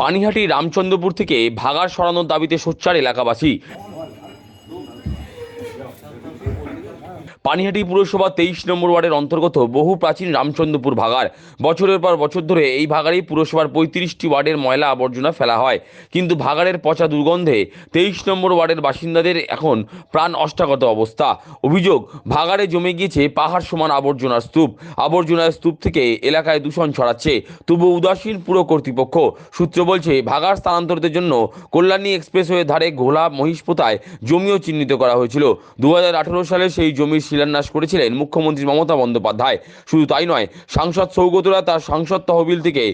পানিহাটি রামচন্দ্রপুর থেকে ভাগাড় সরানোর দাবিতে সোচ্চার এলাকাবাসী। পানিহাটি পুরসভা তেইশ নম্বর ওয়ার্ডের অন্তর্গত বহু প্রাচীন রামচন্দ্রপুর ভাগার। বছরের পর বছর ধরে এই ভাগাড়েই পুরসভার পঁয়ত্রিশটি ওয়ার্ডের ময়লা আবর্জনা ফেলা হয়। কিন্তু ভাগাড়ের পচা দুর্গন্ধে তেইশ নম্বর ওয়ার্ডের বাসিন্দাদের এখন প্রাণ অষ্টাগত অবস্থা। অভিযোগ ভাগাড়ে জমে গিয়েছে পাহাড় সমান আবর্জনার স্তূপ। আবর্জনার স্তূপ থেকে এলাকায় দূষণ ছড়াচ্ছে। তবু উদাসীন পুর কর্তৃপক্ষ সূত্র বলছে ভাগাড় স্থানান্তরিতের জন্য কল্যাণী এক্সপ্রেসওয়ে ধারে ঘোলা মহিষপোতায় জমিও চিহ্নিত করা হয়েছিল। দু হাজার আঠারো সালে সেই জমির শিলান্যাস করেছিলেন মুখ্যমন্ত্রী মমতা বন্দ্যোপাধ্যায়। শুধু তাই নয়, সাংসদ সৌগতরা তার সাংসদ তহবিল থেকে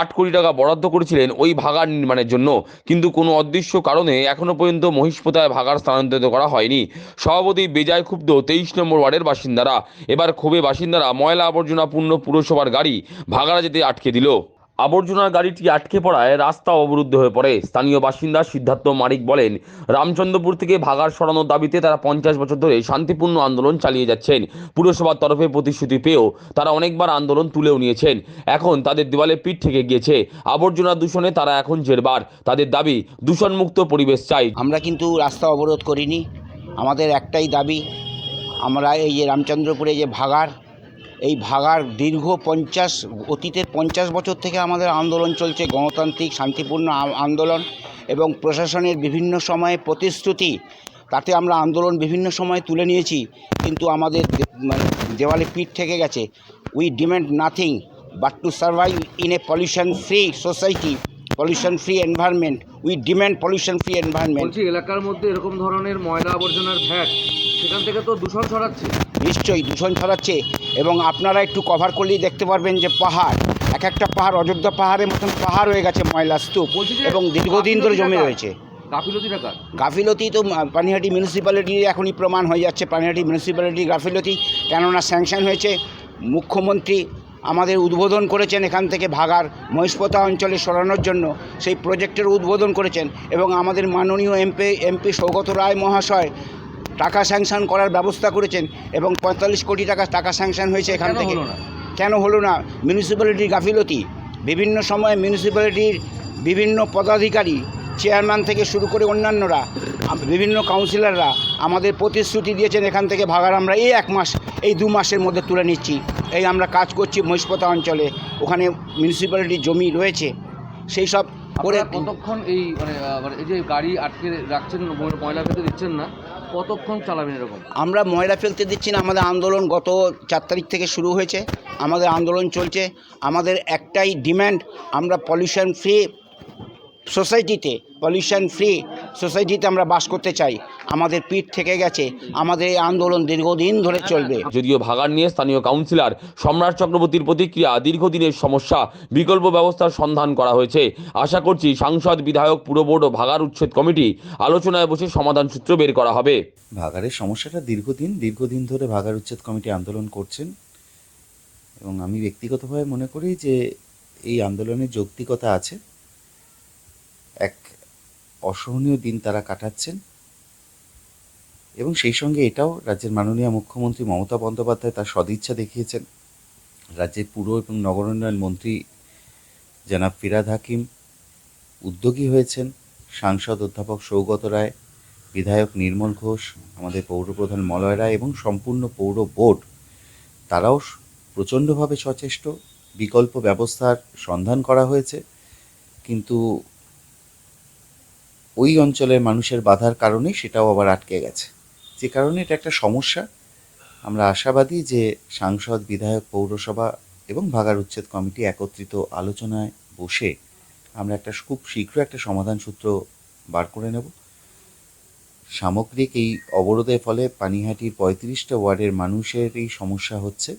আট কোটি টাকা বরাদ্দ করেছিলেন ওই ভাগার নির্মাণের জন্য। কিন্তু কোনো অদৃশ্য কারণে এখনও পর্যন্ত মহিষপোতায় ভাগার স্থানান্তরিত করা হয়নি। সভাপতি বেজায় ক্ষুব্ধ তেইশ নম্বর ওয়ার্ডের বাসিন্দারা। এবার ক্ষোভে বাসিন্দারা ময়লা আবর্জনা পূর্ণ পুরসভার গাড়ি ভাগাড়া যেতে আটকে দিল। আবর্জনার গাড়িটি আটকে পড়ায় রাস্তা অবরুদ্ধ হয়ে পড়ে। স্থানীয় বাসিন্দা সিদ্ধার্থ মারিক বলেন, রামচন্দ্রপুর থেকে ভাগার সরানোর দাবিতে তারা পঞ্চাশ বছর ধরে শান্তিপূর্ণ আন্দোলন চালিয়ে যাচ্ছেন। পুরসভার তরফে প্রতিশ্রুতি পেয়েও তারা অনেকবার আন্দোলন তুলেও নিয়েছেন। এখন তাদের দেওয়ালে পিঠ থেকে গিয়েছে। আবর্জনা দূষণে তারা এখন জেরবার। তাদের দাবি, দূষণমুক্ত পরিবেশ চাই। আমরা কিন্তু রাস্তা অবরোধ করিনি। আমাদের একটাই দাবি, আমরা এই যে রামচন্দ্রপুরে যে ভাগার এই ভাগার দীর্ঘ পঞ্চাশ, অতীতের পঞ্চাশ বছর থেকে আমাদের আন্দোলন চলছে, গণতান্ত্রিক শান্তিপূর্ণ আন্দোলন এবং প্রশাসনের বিভিন্ন সময়ে প্রতিশ্রুতি, তাতে আমরা আন্দোলন বিভিন্ন সময় তুলে নিয়েছি, কিন্তু আমাদের মানে দেওয়ালে পিঠ থেকে গেছে। We demand nothing but to survive in a pollution free society pollution free environment we demand pollution free environment বলছি এলাকার মধ্যে এরকম ধরনের ময়লা আবর্জনার ভ্যাট সেখান থেকে তো দূষণ ছড়াচ্ছে। নিশ্চয়ই দূষণ ছড়াচ্ছে। এবং আপনারা একটু কভার করলেই দেখতে পারবেন যে পাহাড় এক একটা পাহাড় অযোধ্যা পাহাড়ের মতন পাহাড় হয়ে গেছে ময়লা স্তূপ এবং দীর্ঘদিন ধরে জমে রয়েছে। গাফিলতি টাকা গাফিলতি তো পানিহাটি মিউনিসিপ্যালিটির এখনই প্রমাণ হয়ে যাচ্ছে। পানিহাটি মিউনিসিপ্যালিটি গাফিলতি কেননা স্যাংশন হয়েছে। মুখ্যমন্ত্রী আমাদের উদ্বোধন করেছেন এখান থেকে ভাগার মহিষপতা অঞ্চলে সরানোর জন্য সেই প্রজেক্টের উদ্বোধন করেছেন এবং আমাদের মাননীয় এমপি এমপি সৌগত রায় মহাশয় টাকা স্যাংশন করার ব্যবস্থা করেছেন এবং পঁয়তাল্লিশ কোটি টাকা টাকা স্যাংশন হয়েছে এখান থেকে। কেন হলো না? মিউনিসিপ্যালিটির গাফিলতি। বিভিন্ন সময়ে মিউনিসিপ্যালিটির বিভিন্ন পদাধিকারী চেয়ারম্যান থেকে শুরু করে অন্যান্যরা বিভিন্ন কাউন্সিলররা আমাদের প্রতিশ্রুতি দিয়েছেন এখান থেকে ভাগার। আমরা এই এক মাস এই দু মাসের মধ্যে তুলে নিচ্ছি। এই আমরা কাজ করছি মহিষপতা অঞ্চলে। ওখানে মিউনিসিপ্যালিটির জমি রয়েছে। সেই সব করে কতক্ষণ এই মানে মানে এই যে গাড়ি আটকে রাখছেন ময়- ময়লা ফেলতে দিচ্ছেন না কতক্ষণ চালাবেন এরকম? আমরা ময়লা ফেলতে দিচ্ছি না। আমাদের আন্দোলন গত চার তারিখ থেকে শুরু হয়েছে। আমাদের আন্দোলন চলছে। আমাদের একটাই ডিম্যান্ড আমরা পলিউশন ফ্রি সোসাইটিতে পলিউশন ফ্রি সোসাইটিতে আমরা বাস করতে চাই। আমাদের পিঠ থেকে গেছে। আমাদের এই আন্দোলন দীর্ঘদিন ধরে চলবে। যদিও ভাগার নিয়ে স্থানীয় কাউন্সিলর সম্রাট চক্রবর্তীর প্রতিক্রিয়া দীর্ঘদিনের সমস্যা বিকল্প ব্যবস্থার সন্ধান করা হয়েছে। আশা করছি সাংসদ বিধায়ক পুরবোর্ড ও ভাগার উচ্ছেদ কমিটি আলোচনায় বসে সমাধান সূত্র বের করা হবে। ভাগারের সমস্যাটা দীর্ঘদিন দীর্ঘদিন ধরে ভাগার উচ্ছেদ কমিটি আন্দোলন করছেন। এবং আমি ব্যক্তিগতভাবে মনে করি যে এই আন্দোলনের যৌক্তিকতা আছে। এক অসহনীয় দিন তারা কাটাচ্ছেন। এবং সেই সঙ্গে এটাও রাজ্যের মাননীয় মুখ্যমন্ত্রী মমতা বন্দ্যোপাধ্যায় তার সদিচ্ছা দেখিয়েছেন। রাজ্যের পুর এবং নগরোন্নয়ন মন্ত্রী জনাব ফিরাদ হাকিম উদ্যোগী হয়েছেন। সাংসদ অধ্যাপক সৌগত রায়, বিধায়ক নির্মল ঘোষ, আমাদের পৌরপ্রধান মলয় রায় এবং সম্পূর্ণ পৌর বোর্ড, তারাও প্রচণ্ডভাবে সচেষ্ট। বিকল্প ব্যবস্থার সন্ধান করা হয়েছে। কিন্তু ওই অঞ্চলের মানুষের বাধার কারণে সেটাও আবার আটকে গেছে। যে কারণে এটা একটা সমস্যা। আমরা আশাবাদী যে সাংসদ, বিধায়ক, পৌরসভা এবং ভাগার উচ্ছেদ কমিটি একত্রিত আলোচনায় বসে আমরা একটা খুব শীঘ্র একটা সমাধান সূত্র বার করে নেব। সামগ্রিক এই অবরোধের ফলে পানিহাটির পঁয়ত্রিশটা ওয়ার্ডের মানুষের এই সমস্যা হচ্ছে।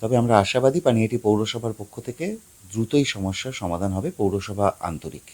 তবে আমরা আশাবাদী পানিহাটি পৌরসভার পক্ষ থেকে দ্রুতই সমস্যার সমাধান হবে পৌরসভা আন্তরিক।